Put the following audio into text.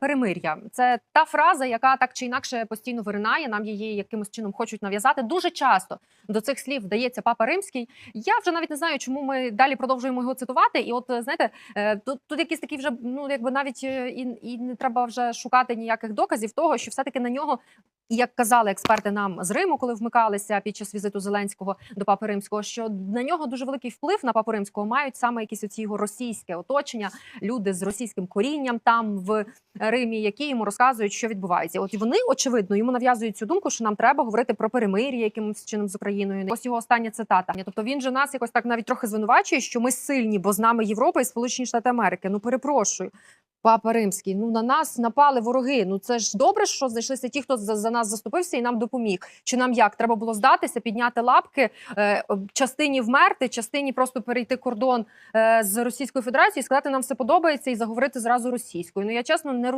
перемир'я. Це та фраза, яка так чи інакше постійно виринає. Нам її якимось чином хочуть нав'язати. Дуже часто до цих слів вдається папа римський. Я вже навіть не знаю, чому ми далі продовжуємо його цитувати. І от е, знаєте, е, тут, тут якісь такі вже ну якби навіть е, і, і не треба вже шукати ніяких доказів того, що все таки на нього. І як казали експерти нам з Риму, коли вмикалися під час візиту Зеленського до Папи Римського, що на нього дуже великий вплив на Папу Римського мають саме якісь оці його російське оточення, люди з російським корінням там в Римі, які йому розказують, що відбувається. От вони очевидно йому нав'язують цю думку, що нам треба говорити про перемир'я якимось чином з Україною. Ось його остання цитата. Тобто він же нас якось так навіть трохи звинувачує, що ми сильні, бо з нами Європа і Сполучені Штати Америки. Ну перепрошую. Папа Римський, ну на нас напали вороги. Ну це ж добре, що знайшлися ті, хто за, за нас заступився і нам допоміг. Чи нам як треба було здатися, підняти лапки, е, частині вмерти, частині просто перейти кордон е, з Російською Федерацією, і сказати, нам все подобається, і заговорити зразу російською. Ну я чесно не